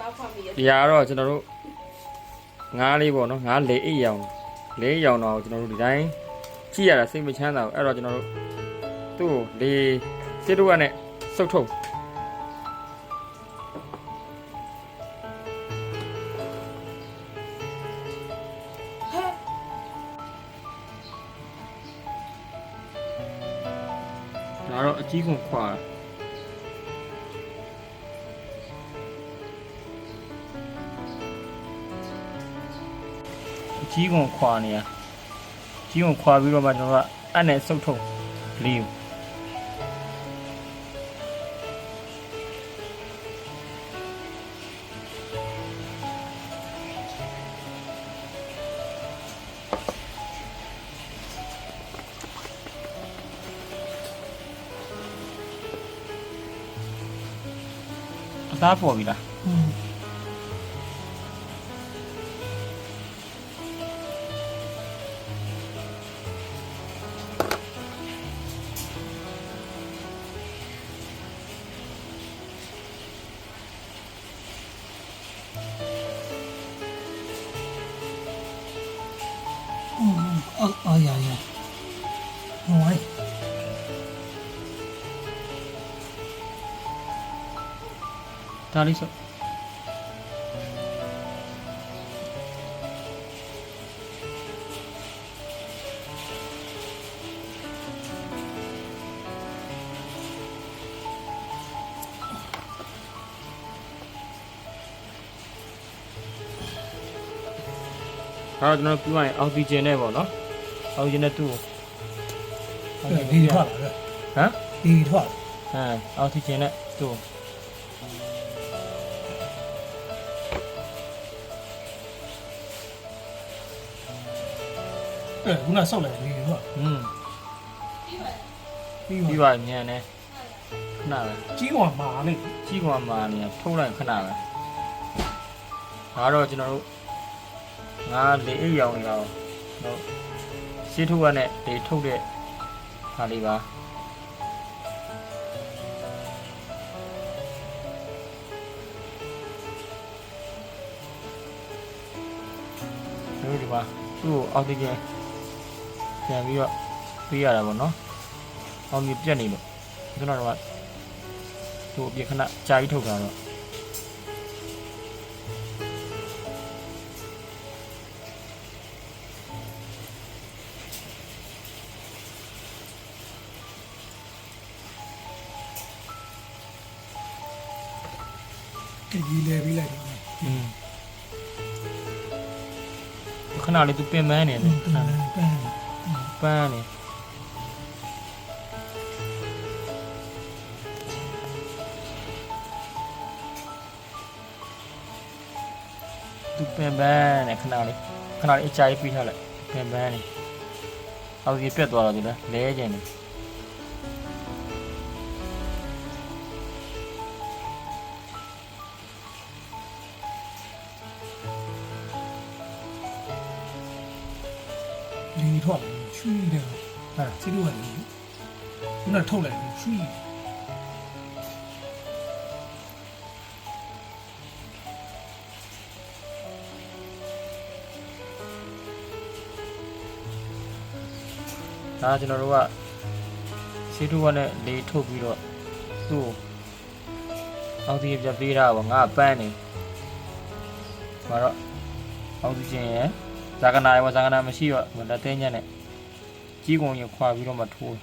တောက်ဖတ်မိရဒီဟာကတော့ကျွန်တော်တို့ငားလေးပေါ့နော်ငားလေအိတ်ရောင်လေးရောင်တော့ကျွန်တော်တို့ဒီတိုင်းကြည့်ရတာစိတ်မချမ်းသာဘူးအဲ့တော့ကျွန်တော်တို့သူ့ကိုလေစစ်တို့ကနဲ့စုပ်ထုတ်ဒါတော့အကြီးကုန်ခွာတာ ကြီးကုန်ခွာနေရအကြီးကုန်ခွာပြီးတော့မှကျွန်တော်တို့ကအနဲ့စုပ်ထုတ်လေးကိုအသားပေါ်ပြီလား အော်အော်ရရဟိုင်းဒါလေးဆိုဒါတော့ကျွန်တော်ပြောရရင်အောက်ဆီဂျင်နဲ့ပေါ့နော် အောက်ဆီဂျင်နဲ့သူ့ကိုဒီထွက်လာတယ်ဟမ်ဒီထွက်ဟမ်အောက်ဆီဂျင်နဲ့သူ့ကိုအဲခုနဆောက်လိုက်ဒီထွက်อืมပြီးပြီးပါပါမြန်နေခဏပဲကြီးကွာမာလေကြီးကွာမာနေရထုတ်လိုက်ခဏပဲဒါတော့ကျွန်တော်တို့ငါလေအိတ်ရောင်နေတော့တို့ ရှင်းထုတ်ရတဲ့လေထုတ်တဲ့ဟာလေးပါတို့ဒီမှာသူ့ကိုအောက်ဆီဂျင်ပြန်ပြီးတော့ပေးရတာပေါ့နော်အောက်မြေပြတ်နေလို့ကျွန်တော်တို့ကသူ့အပြင်ခဏကြာကြီးထုတ်တာတော့ ဒီလေပြီးလိုက်တယ်อืมခဏလေးသူပင်ပန်းနေတယ်ခဏလေးပန်းပန်းနေသူပင်ပန်းနေခဏလေးခဏလေးအကြာကြီးပြီးထားလိုက်ပင်ပန်းနေအောက်ကြီးပြတ်သွားတော့ဒီလဲလဲကျင်နေ ဒီထွက်ချွီးတယ်ဟာစီလို့ရတယ်ခုနထုတ်လိုက်ချွီးဒါကကျွန်တော်တို့ကစီတူဝနဲ့လေထုတ်ပြီးတော့သူ့ကိုအောက်စီပြပေးတာပေါ့ငါကပန်းနေမှာတော့အောက်စီဂျင်ရယ် ဇာကနာရယ်ဇာကနာမရှိတော့လက်သေးညက်နဲ့ကြီးကုံရခွာပြီးတော့မှထိုး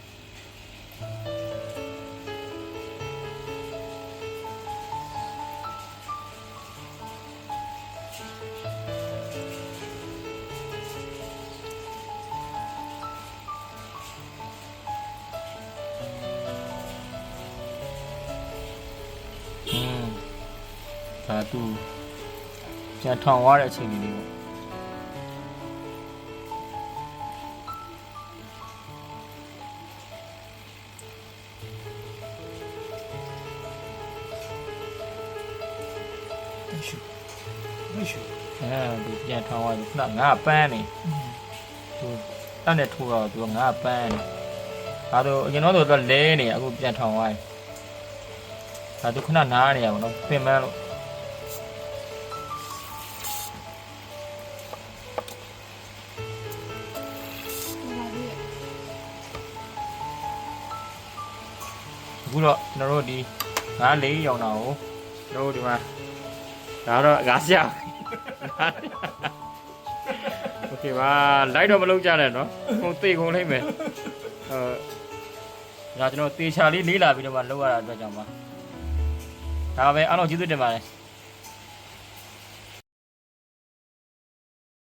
อืมဒါသူပြန်ထောင်သွားတဲ့အချိန်လေးပေါ့ မရှိမရှိအဲဒီပြန်ထောင်းသွားပြီခုနငါပန်းနေသူတက်နဲ့ထိုးတော့သူကငါပန်းနေဒါတော့အရင်တော့သူလဲနေအခုပြန်ထောင်းသွားပြီဒါသူခုနနားနေရပါတော့ပင်ပန်းလို့အခုတော့ကျွန်တော်တို့ဒီငါးလေးရောင်တာကိုကျွန်တော်တို့ဒီမှာ ဒါတော့ငါးရှာโอเคပါလိုက်တော့မလုပ်ကြနဲ့နော်ဟိုတေကုန်လိမ့်မယ်ဟိုဒါကျွန်တော်တေချာလေးလေးလာပြီးတော့မှလောက်ရတာအတွက်ကြောင့်ပါဒါပဲအားလုံးကျေးဇူးတင်ပါတယ်